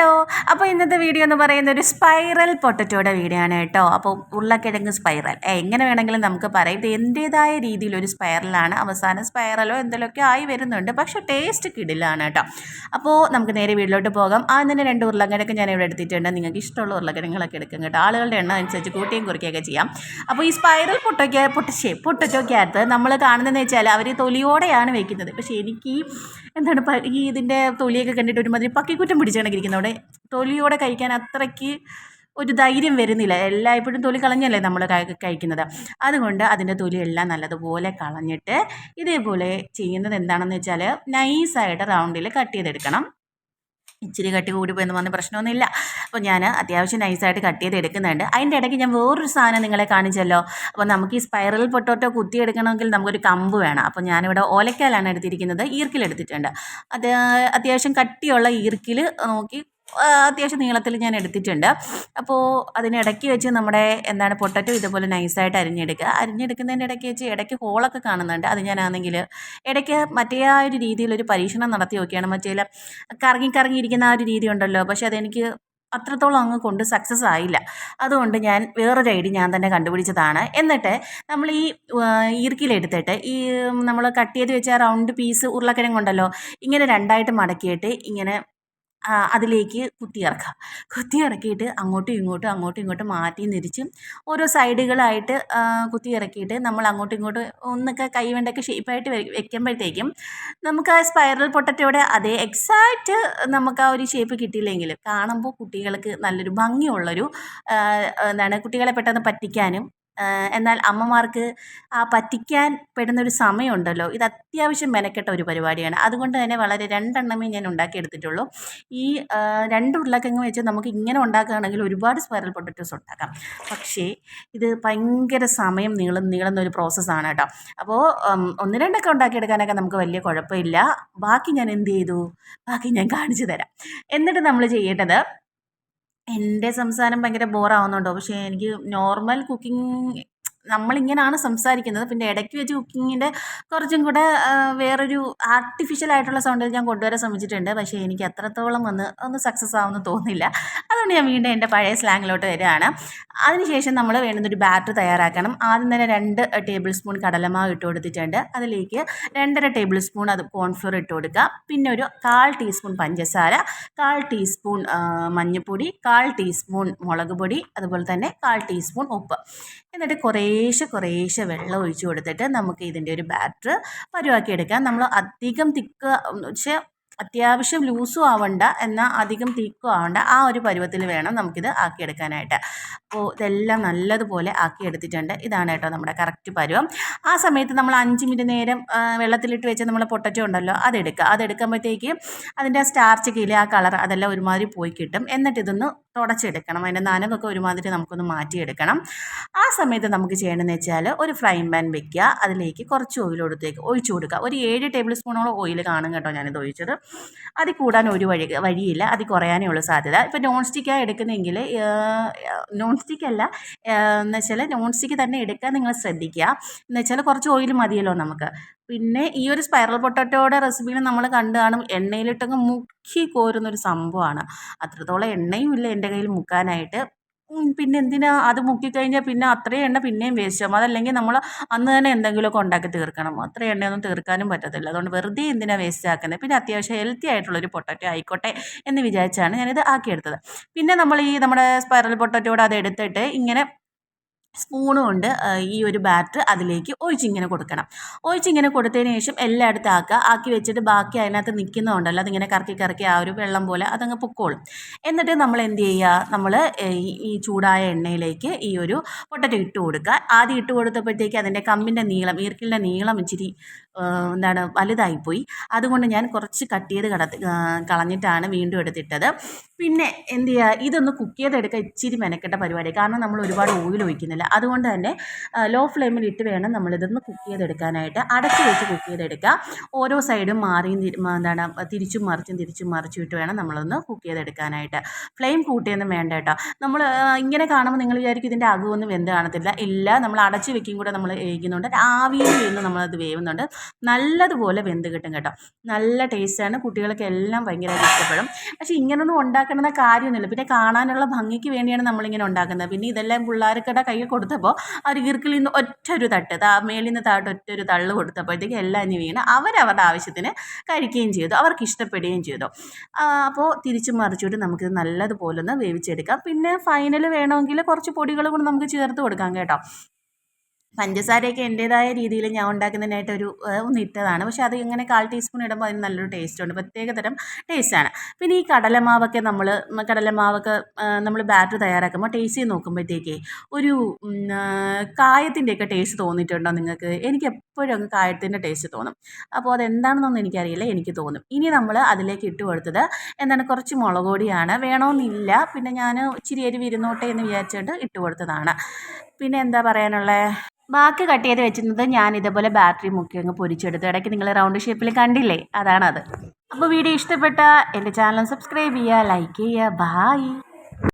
Hello. അപ്പോൾ ഇന്നത്തെ video എന്ന് പറയുന്ന ഒരു സ്പൈറൽ പൊട്ടറ്റോയുടെ വീഡിയോ ആണ് കേട്ടോ. അപ്പോൾ ഉരുളക്കിഴങ്ങ് സ്പൈറൽ എങ്ങനെ വേണമെങ്കിലും നമുക്ക് പറയാം. ഇത് എന്റേതായ രീതിയിൽ ഒരു സ്പൈറലാണ് അവസാനം സ്പൈറലോ എന്തെങ്കിലുമൊക്കെ ആയി വരുന്നുണ്ട്. പക്ഷേ ടേസ്റ്റ് കിടിലാണ് കേട്ടോ. അപ്പോൾ നമുക്ക് നേരെ വീട്ടിലോട്ട് പോകാം. ആ തന്നെ രണ്ട് ഉരുളക്കിഴങ്ങ് ഞാൻ ഇവിടെ എടുത്തിട്ടുണ്ട്. നിങ്ങൾക്ക് ഇഷ്ടമുള്ള ഉരുളക്കിഴങ്ങുകളൊക്കെ എടുക്കും കേട്ടോ. ആളുകളുടെ എണ്ണം അനുസരിച്ച് കൂട്ടിയും കുറിക്കുകയൊക്കെ ചെയ്യാം. അപ്പോൾ ഈ സ്പൈറൽ പൊട്ടയ്ക്ക് പൊട്ടശ്ശേ പൊട്ടറ്റോക്കകത്ത് നമ്മൾ കാണുന്നതെന്ന് വെച്ചാൽ അവർ തൊലിയോടെയാണ് വെക്കുന്നത്. പക്ഷേ എനിക്ക് എന്താണ് ഈ ഇതിന്റെ തൊലിയൊക്കെ കണ്ടിട്ട് ഒരുമാതിരി പക്കിക്കുറ്റം പിടിച്ചാണ് ഇരിക്കുന്നത് അവിടെ തൊലിയോടെ കഴിക്കാൻ അത്രയ്ക്ക് ഒരു ധൈര്യം വരുന്നില്ല. എല്ലായ്പ്പോഴും തൊലി കളഞ്ഞല്ലേ നമ്മൾ കഴിക്കുന്നത്. അതുകൊണ്ട് അതിന്റെ തൊലി എല്ലാം നല്ലതുപോലെ കളഞ്ഞിട്ട് ഇതേപോലെ ചെയ്യുന്നത് എന്താണെന്ന് വെച്ചാൽ നൈസായിട്ട് റൗണ്ടിൽ കട്ട് ചെയ്തെടുക്കണം. ഇച്ചിരി കട്ടി കൂടി പോയെന്ന് പറഞ്ഞ പ്രശ്നമൊന്നുമില്ല. അപ്പോൾ ഞാൻ അത്യാവശ്യം നൈസായിട്ട് കട്ട് ചെയ്ത് എടുക്കുന്നുണ്ട് അതിന്റെ ഇടയ്ക്ക് ഞാൻ വേറൊരു സാധനം നിങ്ങളെ കാണിച്ചല്ലോ. അപ്പോൾ നമുക്ക് ഈ സ്പൈറൽ പൊട്ടോട്ടോ കുത്തിയെടുക്കണമെങ്കിൽ നമുക്കൊരു കമ്പ് വേണം. അപ്പോൾ ഞാനിവിടെ ഓലക്കാലാണ് എടുത്തിരിക്കുന്നത്. ഈർക്കിലെടുത്തിട്ടുണ്ട്. അത് അത്യാവശ്യം കട്ടിയുള്ള ഈർക്കിൽ നോക്കി അത്യാവശ്യം നീളത്തിൽ ഞാൻ എടുത്തിട്ടുണ്ട്. അപ്പോൾ അതിനിടയ്ക്ക് വെച്ച് നമ്മുടെ എന്താണ് പൊട്ടറ്റോ ഇതുപോലെ നൈസായിട്ട് അരിഞ്ഞെടുക്കുക. അരിഞ്ഞെടുക്കുന്നതിന്റെ ഇടയ്ക്ക് വെച്ച് ഇടയ്ക്ക് ഹോളൊക്കെ കാണുന്നുണ്ട്. അത് ഞാനാണെങ്കിൽ ഇടയ്ക്ക് മറ്റേ ആ ഒരു രീതിയിൽ ഒരു പരീക്ഷണം നടത്തി നോക്കിയാണ്. മറ്റേ കറങ്ങി കറങ്ങിയിരിക്കുന്ന ആ ഒരു രീതി ഉണ്ടല്ലോ. പക്ഷെ അതെനിക്ക് അത്രത്തോളം അങ്ങ് കൊണ്ട് സക്സസ് ആയില്ല. അതുകൊണ്ട് ഞാൻ വേറൊരു ഐഡി ഞാൻ തന്നെ കണ്ടുപിടിച്ചതാണ്. എന്നിട്ട് നമ്മൾ ഈ ഈർക്കിലെടുത്തിട്ട് ഈ നമ്മൾ കട്ട് ചെയ്ത് വെച്ച റൗണ്ട് പീസ് ഉരുളക്കിഴങ്ങുണ്ടല്ലോ ഇങ്ങനെ രണ്ടായിട്ട് മടക്കിയിട്ട് ഇങ്ങനെ അതിലേക്ക് കുത്തിയിറക്കുക കുത്തിയിറക്കിയിട്ട് അങ്ങോട്ടും ഇങ്ങോട്ടും അങ്ങോട്ടും ഇങ്ങോട്ടും മാറ്റി തിരിച്ചും ഓരോ സൈഡുകളായിട്ട് കുത്തിയിറക്കിയിട്ട് നമ്മൾ അങ്ങോട്ടും ഇങ്ങോട്ടും ഒന്നൊക്കെ കൈ വേണ്ടൊക്കെ ഷേപ്പായിട്ട് വെക്കുമ്പോഴത്തേക്കും നമുക്ക് ആ സ്പൈറൽ പൊട്ടറ്റോടെ അതേ എക്സാക്റ്റ് നമുക്ക് ആ ഒരു ഷേപ്പ് കിട്ടിയില്ലെങ്കിൽ കാണുമ്പോൾ കുട്ടികൾക്ക് നല്ലൊരു ഭംഗിയുള്ളൊരു എന്താണ് കുട്ടികളെ പെട്ടെന്ന് പറ്റിക്കാനും എന്നാൽ അമ്മമാർക്ക് ആ പറ്റിക്കാൻ പെടുന്നൊരു സമയമുണ്ടല്ലോ. ഇത് അത്യാവശ്യം മെനക്കെട്ട ഒരു പരിപാടിയാണ്. അതുകൊണ്ട് തന്നെ വളരെ രണ്ടെണ്ണമേ ഞാൻ ഉണ്ടാക്കിയെടുത്തിട്ടുള്ളൂ. ഈ രണ്ട് ഉരുളക്കിഴങ്ങ് വെച്ച് നമുക്ക് ഇങ്ങനെ ഉണ്ടാക്കുകയാണെങ്കിൽ ഒരുപാട് സ്പൈറൽ പൊട്ടറ്റോസ് ഉണ്ടാക്കാം. പക്ഷേ ഇത് ഭയങ്കര സമയം നീളും നീളുന്ന ഒരു പ്രോസസ്സാണ് കേട്ടോ. അപ്പോൾ ഒന്ന് രണ്ടൊക്കെ ഉണ്ടാക്കിയെടുക്കാനൊക്കെ നമുക്ക് വലിയ കുഴപ്പമില്ല. ബാക്കി ഞാൻ എന്ത് ചെയ്തു? ബാക്കി ഞാൻ കാണിച്ചു തരാം. എന്നിട്ട് നമ്മൾ ചെയ്യേണ്ടത് എന്റെ സംസാരം ഭയങ്കര ബോറാവുന്നുണ്ടോ? പക്ഷേ എനിക്ക് നോർമൽ കുക്കിംഗ് നമ്മളിങ്ങനെയാണ് സംസാരിക്കുന്നത്. പിന്നെ ഇടയ്ക്ക് വെച്ച് കുക്കിങ്ങിന്റെ കുറച്ചും കൂടെ വേറൊരു ആർട്ടിഫിഷ്യൽ ആയിട്ടുള്ള സൗണ്ടിൽ ഞാൻ കൊണ്ടുവരാൻ ശ്രമിച്ചിട്ടുണ്ട്. പക്ഷേ എനിക്ക് അത്രത്തോളം ഒന്ന് ഒന്ന് സക്സസ് ആവുമെന്ന് തോന്നുന്നില്ല. അതുകൊണ്ട് ഞാൻ വീണ്ടും എന്റെ പഴയ സ്ലാങ്ങിലോട്ട് വരികയാണ്. അതിനുശേഷം നമ്മൾ വേണ്ടുന്നൊരു ബാറ്റർ തയ്യാറാക്കണം. ആദ്യം തന്നെ രണ്ട് ടേബിൾ സ്പൂൺ കടലമാവ് ഇട്ട് കൊടുത്തിട്ടുണ്ട്. അതിലേക്ക് രണ്ടര ടേബിൾ സ്പൂൺ അത് കോൺഫ്ലോർ ഇട്ട് കൊടുക്കുക. പിന്നെ ഒരു കാൽ ടീസ്പൂൺ പഞ്ചസാര കാൽ ടീസ്പൂൺ മഞ്ഞൾപ്പൊടി കാൽ ടീസ്പൂൺ മുളക് പൊടി അതുപോലെ തന്നെ കാൽ ടീസ്പൂൺ ഉപ്പ്. എന്നിട്ട് കുറേശ്ശെ കുറേശ്ശെ വെള്ളം ഒഴിച്ചു കൊടുത്തിട്ട് നമുക്ക് ഇതിന്റെ ഒരു ബാറ്റർ പരുവാക്കി എടുക്കാം നമ്മൾ അധികം തിക്ക് പക്ഷേ അത്യാവശ്യം ലൂസും ആവണ്ട എന്നാൽ അധികം തിക്കും ആവണ്ട. ആ ഒരു പരുവത്തിൽ വേണം നമുക്കിത് ആക്കിയെടുക്കാനായിട്ട്. അപ്പോൾ ഇതെല്ലാം നല്ലതുപോലെ ആക്കിയെടുത്തിട്ടുണ്ട്. ഇതാണ് കേട്ടോ നമ്മുടെ കറക്റ്റ് പരുവം. ആ സമയത്ത് നമ്മൾ അഞ്ച് മിനിറ്റ് നേരം വെള്ളത്തിലിട്ട് വെച്ച് നമ്മൾ പൊട്ടറ്റോ ഉണ്ടല്ലോ അതെടുക്കുക. അതെടുക്കുമ്പോഴത്തേക്ക് അതിന്റെ സ്റ്റാർച്ച് കീഴിലെ ആ കളർ അതെല്ലാം ഒരുമാതിരി പോയി കിട്ടും. എന്നിട്ട് ഇതൊന്ന് തുടച്ചെടുക്കണം. അതിന്റെ നനവൊക്കെ ഒരുമാതിരി നമുക്കൊന്ന് മാറ്റിയെടുക്കണം. ആ സമയത്ത് നമുക്ക് ചെയ്യേണ്ടതെന്ന് വെച്ചാൽ ഒരു ഫ്രൈ പാൻ വെക്കുക. അതിലേക്ക് കുറച്ച് ഓയിൽ കൊടുത്തേക്ക് ഒഴിച്ചു കൊടുക്കുക. ഒരു ഏഴ് ടേബിൾ സ്പൂണോളം ഓയിൽ കാണും കേട്ടോ ഞാനിത് ഒഴിച്ചത്. അത് കൂടാൻ ഒരു വഴി വഴിയില്ല. അത് കുറയാനേ ഉള്ളൂ സാധ്യത. ഇപ്പോൾ നോൺ സ്റ്റിക്കാണ് എടുക്കുന്നതെങ്കിൽ നോൺ സ്റ്റിക്ക് അല്ല. എന്ന് വെച്ചാൽ നോൺ സ്റ്റിക്ക് തന്നെ എടുക്കാൻ നിങ്ങൾ ശ്രദ്ധിക്കുക. എന്ന് വെച്ചാൽ കുറച്ച് ഓയിൽ മതിയല്ലോ നമുക്ക്. പിന്നെ ഈ ഒരു സ്പൈറൽ പൊട്ടറ്റോയുടെ റെസിപ്പിയിൽ നമ്മൾ കണ്ടു കാണും. എണ്ണയിലിട്ടങ്ങ് മുക്കി കോരുന്നൊരു സംഭവമാണ്. അത്രത്തോളം എണ്ണയും ഇല്ല. എന്റെ കയ്യിൽ മുക്കാനായിട്ട്. പിന്നെ എന്തിനാ അത് മുക്കിക്കഴിഞ്ഞാൽ പിന്നെ അത്രയും എണ്ണ പിന്നെയും വേസ്റ്റ് ആവും. അതല്ലെങ്കിൽ നമ്മൾ അന്ന് തന്നെ എന്തെങ്കിലുമൊക്കെ ഉണ്ടാക്കി തീർക്കണം. അത്ര എണ്ണയൊന്നും തീർക്കാനും പറ്റത്തില്ല. അതുകൊണ്ട് വെറുതെ എന്തിനാ വേസ്റ്റ് ആക്കുന്നത് പിന്നെ അത്യാവശ്യം ഹെൽത്തി ആയിട്ടുള്ളൊരു പൊട്ടറ്റോ ആയിക്കോട്ടെ എന്ന് വിചാരിച്ചാണ് ഞാനിത് ആക്കിയെടുത്തത്. പിന്നെ നമ്മൾ ഈ നമ്മുടെ സ്പൈറൽ പൊട്ടറ്റോടെ അത് എടുത്തിട്ട് ഇങ്ങനെ സ്പൂണ് ഉണ്ട്. ഈ ഒരു ബാറ്റർ അതിലേക്ക് ഒഴിച്ചിങ്ങനെ കൊടുക്കണം. ഒഴിച്ചിങ്ങനെ കൊടുത്തതിന് ശേഷം എല്ലായിടത്തും ആക്കുക ആക്കി വെച്ചിട്ട് ബാക്കി അതിനകത്ത് നിൽക്കുന്നതുണ്ടല്ലോ. അതിങ്ങനെ കറക്കി കറക്കി ആ ഒരു വെള്ളം പോലെ അതങ്ങ് പൊക്കോളും. എന്നിട്ട് നമ്മൾ എന്ത് ചെയ്യുക? നമ്മൾ ഈ ചൂടായ എണ്ണയിലേക്ക് ഈ ഒരു പൊട്ടറ്റോ ഇട്ട് കൊടുക്കുക. ആദ്യം ഇട്ട് കൊടുത്തപ്പോഴത്തേക്ക് അതിന്റെ കമ്പിന്റെ നീളം ഈർക്കിലിന്റെ നീളം ഇച്ചിരി എന്താണ് വലുതായിപ്പോയി. അതുകൊണ്ട് ഞാൻ കുറച്ച് കട്ട് ചെയ്ത് കട കളഞ്ഞിട്ടാണ് വീണ്ടും എടുത്തിട്ടത്. പിന്നെ എന്ത് ചെയ്യുക? ഇതൊന്ന് കുക്ക് ചെയ്തെടുക്കുക. ഇച്ചിരി മെനക്കെട്ട പരിപാടി. കാരണം നമ്മൾ ഒരുപാട് ഓയിൽ ഒഴിക്കുന്നില്ല. അതുകൊണ്ട് തന്നെ ലോ ഫ്ലെയിമിൽ ഇട്ട് വേണം നമ്മളിതൊന്ന് കുക്ക് ചെയ്തെടുക്കാനായിട്ട്. അടച്ച് വെച്ച് കുക്ക് ചെയ്തെടുക്കുക ഓരോ സൈഡും മാറി എന്താണ് തിരിച്ചും മറിച്ചും തിരിച്ചും മറിച്ചും ഇട്ട് വേണം നമ്മളൊന്ന് കുക്ക് ചെയ്തെടുക്കാനായിട്ട്. ഫ്ലെയിം കൂട്ടിയൊന്നും വേണ്ട കേട്ടോ. നമ്മൾ ഇങ്ങനെ കാണുമ്പോൾ നിങ്ങൾ വിചാരിക്കും ഇതിന്റെ അകമൊന്നും വെന്ത് കാണത്തില്ല. ഇല്ല നമ്മൾ അടച്ച് വെക്കും കൂടെ നമ്മൾ വേവിക്കുന്നുണ്ട്. ആവിയിൽ നിന്ന് നമ്മളത് വേവുന്നുണ്ട്. നല്ലതുപോലെ വെന്ത് കിട്ടും കേട്ടോ. നല്ല ടേസ്റ്റാണ് കുട്ടികൾക്ക് എല്ലാം ഭയങ്കരമായിട്ട് ഇഷ്ടപ്പെടും. പക്ഷേ ഇങ്ങനൊന്നും ഉണ്ടാക്കണമെന്ന കാര്യമൊന്നുമില്ല. പിന്നെ കാണാനുള്ള ഭംഗിക്ക് വേണ്ടിയാണ് നമ്മളിങ്ങനെ ഉണ്ടാക്കുന്നത്. പിന്നെ ഇതെല്ലാം പിള്ളേർക്കിടെ കയ്യിൽ കൊടുത്തപ്പോൾ അവർ ഗിർക്കിൽ നിന്ന് ഒറ്റ ഒരു തട്ട് താ മേളിൽ നിന്ന് താട്ട് ഒറ്റ ഒരു തള്ളു കൊടുത്തപ്പോഴത്തേക്ക് എല്ലാം ഇനി വീണ് അവരവരുടെ ആവശ്യത്തിന് കഴിക്കുകയും ചെയ്തു അവർക്ക് ഇഷ്ടപ്പെടുകയും ചെയ്തു. അപ്പോൾ തിരിച്ചു മറിച്ചിട്ട് നമുക്കിത് നല്ലതുപോലെ ഒന്ന് വേവിച്ചെടുക്കാം. പിന്നെ ഫൈനൽ വേണമെങ്കിൽ കുറച്ച് പൊടികൾ കൂടെ നമുക്ക് ചേർത്ത് കൊടുക്കാം കേട്ടോ. പഞ്ചസാരയൊക്കെ എന്റേതായ രീതിയിൽ ഞാൻ ഉണ്ടാക്കുന്നതിനായിട്ട് ഒരു ഒന്ന് ഇട്ടതാണ്. പക്ഷേ അത് ഇങ്ങനെ കാൽ ടീസ്പൂൺ ഇടുമ്പോൾ അതിന് നല്ലൊരു ടേസ്റ്റ് ഉണ്ട്. പ്രത്യേക തരം ടേസ്റ്റാണ് പിന്നെ ഈ കടലമാവൊക്കെ നമ്മൾ കടലമാവൊക്കെ നമ്മൾ ബാറ്റർ തയ്യാറാക്കുമ്പോൾ ടേസ്റ്റ് ചെയ്ത് നോക്കുമ്പോഴത്തേക്കേ ഒരു കായത്തിന്റെയൊക്കെ ടേസ്റ്റ് തോന്നിയിട്ടുണ്ടോ നിങ്ങൾക്ക്? എനിക്ക് എപ്പോഴും അങ്ങ് കായത്തിന്റെ ടേസ്റ്റ് തോന്നും. അപ്പോൾ അതെന്താണെന്നൊന്നും എനിക്കറിയില്ല എനിക്ക് തോന്നും. ഇനി നമ്മൾ അതിലേക്ക് ഇട്ട് കൊടുത്തത് എന്താണ് കുറച്ച് മുളക് പൊടിയാണ്. വേണമെന്നില്ല പിന്നെ ഞാൻ ഇച്ചിരി എരിവ് ഇരുന്നോട്ടെ എന്ന് വിചാരിച്ചുകൊണ്ട് ഇട്ട് കൊടുത്തതാണ്. പിന്നെ എന്താ പറയാനുള്ളത് ബാക്കി കട്ട് ചെയ്ത് വെച്ചിരുന്നത് ഞാൻ ഇതേപോലെ ബാറ്ററി മുക്കി അങ്ങ് പൊരിച്ചെടുത്തു. ഇടയ്ക്ക് നിങ്ങൾ റൗണ്ട് ഷേപ്പിൽ കണ്ടില്ലേ? അതാണത്. അപ്പോൾ വീഡിയോ ഇഷ്ടപ്പെട്ട എന്റെ ചാനൽ സബ്സ്ക്രൈബ് ചെയ്യുക ലൈക്ക് ചെയ്യുക. ബായ്